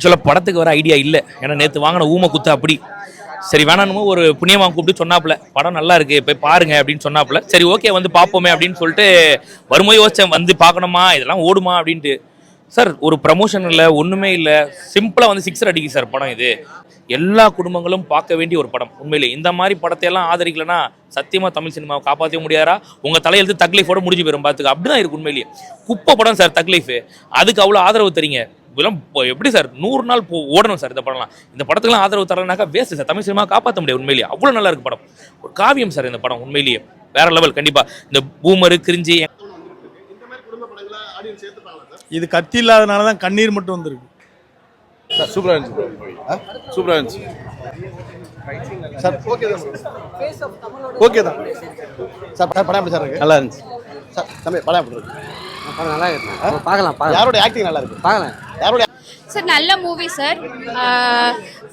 ஆக்சுவலாக படத்துக்கு வர ஐடியா இல்லை. ஏன்னா நேற்று வாங்கின ஊமை குத்து அப்படி. சரி வேணானுமோ ஒரு புண்ணியமாக கூப்பிட்டு சொன்னாப்புல. படம் நல்லா இருக்கு போய் பாருங்க அப்படின்னு சொன்னாப்புல. சரி ஓகே வந்து பார்ப்போமே அப்படின்னு சொல்லிட்டு வரும்போது யோசிச்சேன் வந்து பார்க்கணுமா? இதெல்லாம் ஓடுமா அப்படின்ட்டு. சார் ஒரு ப்ரமோஷன் இல்லை ஒன்றுமே இல்லை. சிம்பிளாக வந்து சிக்ஸர் அடிக்கு சார் படம் இது. எல்லா குடும்பங்களும் பார்க்க வேண்டிய ஒரு படம் உண்மையிலே. இந்த மாதிரி படத்தையெல்லாம் ஆதரிக்கலனா சத்தியமாக தமிழ் சினிமாவை காப்பாற்றவே முடியாரா உங்கள் தலையெழுத்து தக்லைஃபோட முடிஞ்சு போயிடும் பார்த்துக்க அப்படி தான் இருக்கு உண்மையிலேயே. குப்பை படம் சார் தக்லைஃபு. அதுக்கு அவ்வளோ ஆதரவு தெரியுங்க இதெல்லாம் இப்போ எப்படி சார் நூறு நாள் போ ஓடணும் சார் இந்த படம்லாம்? இந்த படத்துக்குலாம் ஆதரவு தரனாக்கா வேஸ்ட் சார். தமிழ் சினிமா காப்பாற்ற முடியாது உண்மையிலேயே. அவ்வளோ நல்லா இருக்கு படம். ஒரு காவியம் சார் இந்த படம் உண்மையிலேயே. வேற லெவல் கண்டிப்பா. இந்த பூமரு கிரிஞ்சி இது கத்தி இல்லாதனால தான் கண்ணீர் மட்டும் வந்திருக்கு. சார் சூப்பராக இருந்துச்சு சூப்பராக இருந்துச்சு. சார் ஓகே தான் ஓகே தான். சார் படம் எப்படி சார் இருக்கு? நல்லா இருந்துச்சு. சார் தம்பி படம் எப்படி இருக்கு? படம் நல்லா இருக்கு. பார்க்கலாம் யாரோட ஆக்டிங் நல்லா இருக்கு? பார்க்கலாம். சார் நல்ல movie sir.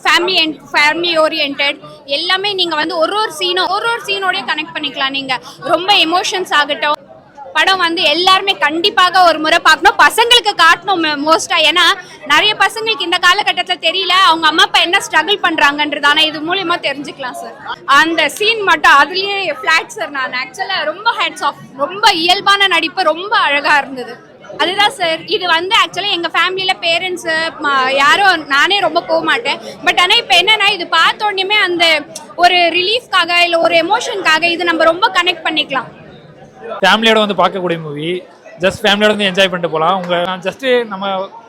Family family orient எல்லாமே நீங்கள் வந்து ஒரு ஒரு சீனும் ஒரு ஒரு சீனோடய கனெக்ட் பண்ணிக்கலாம் நீங்கள் ரொம்ப எமோஷன்ஸ் ஆகட்டும். படம் வந்து எல்லாருமே கண்டிப்பாக ஒரு முறை பார்க்கணும். பசங்களுக்கு காட்டணும் மோஸ்ட்டாக ஏன்னா நிறைய பசங்களுக்கு இந்த காலகட்டத்தில் தெரியல அவங்க அம்மா அப்பா என்ன ஸ்ட்ரகிள் பண்ணுறாங்கன்றது ஆனால் இது மூலியமா தெரிஞ்சுக்கலாம் சார். அந்த சீன் மட்டும் அதுலேயே ஃப்ளாட் சார் நான். ஆக்சுவலாக ரொம்ப ஹேட்ஸ் ஆஃப் ரொம்ப இயல்பான நடிப்பு ரொம்ப அழகாக இருந்தது. அதுதான் சார் இது வந்து ஆக்சுவலி எங்கள் ஃபேமிலியில் பேரண்ட்ஸு யாரும் நானே ரொம்ப போக மாட்டேன். பட் ஆனால் இப்போ என்னன்னா இது பார்த்த உடனேமே அந்த ஒரு ரிலீஃப்காக இல்லை ஒரு எமோஷனுக்காக இது நம்ம ரொம்ப கனெக்ட் பண்ணிக்கலாம். ஃபேமிலியோட வந்து பார்க்கக்கூடிய மூவி ஜஸ்ட் ஃபேமிலியோட வந்து என்ஜாய் பண்ணிட்டு போகலாம் உங்கள் ஜஸ்ட்டு நம்ம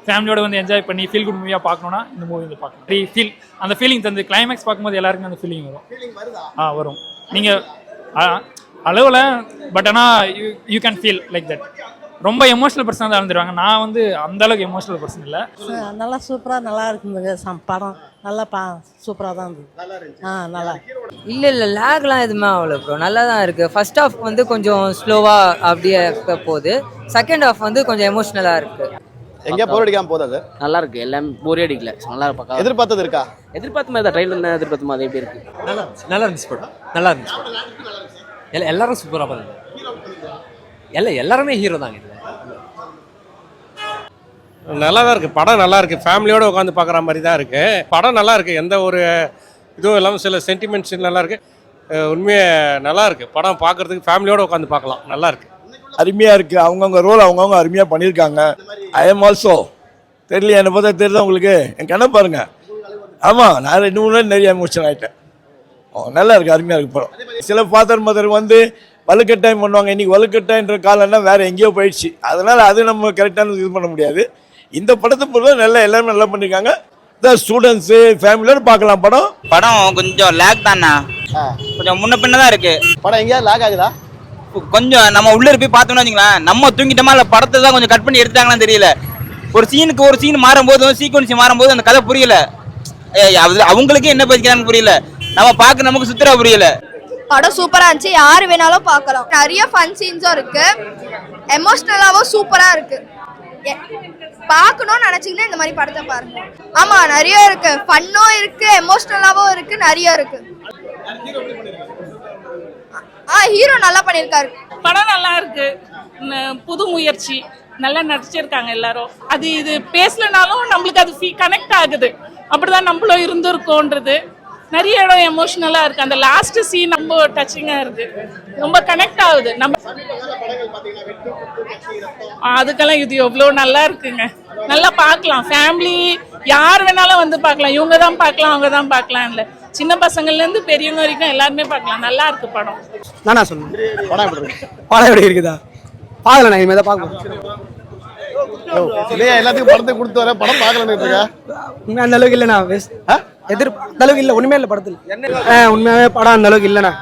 ஃபேமிலியோட வந்து என்ஜாய் பண்ணி ஃபீல் குட் மூவியாக பார்க்கணுன்னா இந்த மூவி வந்து பார்க்கலாம். ஃபீல் அந்த ஃபீலிங் தந்து கிளைமேக்ஸ் பார்க்கும்போது எல்லாருக்குமே அந்த ஃபீலிங் வரும். ஆ வரும். நீங்கள் அளவில் பட் ஆனால் you you can feel like that ரொம்ப எமோஷனல் பர்சனாக தான் இருந்துருவாங்க. நான் வந்து அந்த அளவுக்கு எமோஷனல் பர்சன் இல்லை. நல்லா சூப்பராக நல்லா இருக்குதுங்க சம் படம் நல்லா பா சூப்பராக தான் இருந்தது. ஆ நல்லா. இல்ல இல்ல லேக்லாம் எதுவுமே ஆகல ப்ரோ நல்லா தான் இருக்கு. ஃபர்ஸ்ட் ஹாஃப் வந்து கொஞ்சம் ஸ்லோவா அப்படியே இருக்க போகுது. செகண்ட் ஹாஃப் வந்து கொஞ்சம் எமோஷனலா இருக்கு. எங்கேயா போர் அடிக்காம போதா சார் நல்லா இருக்கு. எல்லாம் போரே அடிக்கல. நல்லா பக்கா எதிர்பார்த்தது இருக்கா? எதிர்பார்த்த மாதிரி தான். ட்ரெயிலர் தான் எதிர்பார்த்த மாதிரி எப்படி இருக்கு? நல்லா இருந்துச்சு நல்லா இருந்துச்சு படம் நல்லா இருந்துச்சு. எல்லாம் எல்லாரும் சூப்பராக பண்ணாங்க எல்லாம் எல்லாருமே ஹீரோ தாங்க நல்லா தான் இருக்குது படம் நல்லா இருக்குது ஃபேமிலியோட உட்காந்து பார்க்குற மாதிரி தான் இருக்குது படம் நல்லா இருக்குது எந்த ஒரு இதுவும் இல்லாமல் சில சென்டிமெண்ட்ஸ் நல்லா இருக்குது உண்மையே நல்லா இருக்குது படம் பார்க்குறதுக்கு ஃபேமிலியோட உட்காந்து பார்க்கலாம். நல்லா இருக்குது அருமையாக இருக்குது அவங்கவுங்க ரோல் அவங்கவுங்க அருமையாக பண்ணியிருக்காங்க. ஐ எம் ஆல்சோ தெரியல என்னை பார்த்தா தெரியுதா உங்களுக்கு? என் கண்ணை பாருங்க. ஆமாம் நான் ரெண்டு மூணு நாள் நிறைய எமோஷன் ஆகிட்டேன் ஓ நல்லா இருக்குது அருமையாக இருக்குது படம். சில ஃபாதர் மதர் வந்து வலுக்கட்டாயம் பண்ணுவாங்க. இன்னைக்கு வலுக்கட்டாயன்ற காலம்னா வேற எங்கேயோ போயிடுச்சு. அதனால அது நம்ம கரெக்டான இது பண்ண முடியாது. இந்த படத்தை பொறுத்த நல்லா எல்லாருமே நல்லா பண்ணியிருக்காங்க இந்த ஸ்டூடெண்ட்ஸு ஃபேமிலியோட பார்க்கலாம் படம். படம் கொஞ்சம் லேக் தானே கொஞ்சம் முன்ன பின்ன தான் இருக்கு. படம் எங்கேயாவது லாக் ஆகுதா? கொஞ்சம் நம்ம உள்ள போய் பார்த்தோம்னு வச்சுங்களேன் நம்ம தூங்கிட்டோமா இல்ல படத்தை தான் கொஞ்சம் கட் பண்ணி எடுத்தாங்களான்னு தெரியல. ஒரு சீனுக்கு ஒரு சீன் மாறும்போது சீக்வன்ஸ் மாறும்போது அந்த கதை புரியல. ஏய், அது அவங்களுக்கே என்ன பேசிக்கிறான்னு புரியல. நம்ம பார்க்க நமக்கு சுத்தரா புரியல. படம் சூப்பராக இருந்துச்சு. யார் வேணாலும் பார்க்கலாம். நிறைய ஃபன் சீன்ஸும் இருக்கு. எமோஷ்னலாகவும் சூப்பராக இருக்கு. எ- பார்க்கணும்னு நினச்சிங்கன்னா இந்த மாதிரி படத்தை பாருங்க. ஆமாம் நிறைய இருக்கு. ஃபன்னும் இருக்கு எமோஷ்னலாகவும் இருக்கு நிறைய இருக்கு. ஆ ஹீரோ நல்லா பண்ணியிருக்காரு. படம் நல்லா இருக்கு. புது முயற்சி. நல்லா நடிச்சிருக்காங்க எல்லாரும். அது இது பேசலனாலும் நம்மளுக்கு அது ஃபீ கனெக்ட் ஆகுது. அப்படிதான் நம்மளும் இருந்திருக்கோன்றது. நிறைய இடம் எமோஷ்னலா இருக்கு. அந்த லாஸ்ட் சீன் ரொம்ப டச்சிங்கா இருக்கு. ரொம்ப கனெக்ட் ஆகுது. நம்ம அதுக்கெல்லாம் இது எவ்வளோ நல்லா இருக்குங்க. நல்லா பார்க்கலாம். ஃபேமிலி யார் வேணாலும் வந்து பார்க்கலாம். இவங்க தான் பார்க்கலாம் அவங்க தான் பார்க்கலாம் இல்லை சின்ன பசங்கள்ல இருந்து பெரியவங்க வரைக்கும் எல்லாருமே பார்க்கலாம். நல்லா இருக்கு படம். நானா சொன்னேன் படம் எப்படி இருக்கு? படம் எப்படி இருக்குதா? பார்க்கல நான் இனிமேல் தான் பார்க்கணும் எல்லாத்துக்கும் படத்தை கொடுத்து வர படம் பார்க்கலன்னு இருக்கா? அந்த அளவுக்கு இல்லைண்ணா எதிர்ப்பு எதிர் அந்த அளவுக்கு இல்லை ஒன்றுமே இல்லை படத்தில். உண்மையாகவே படம் அந்த அளவுக்கு இல்லைண்ணா.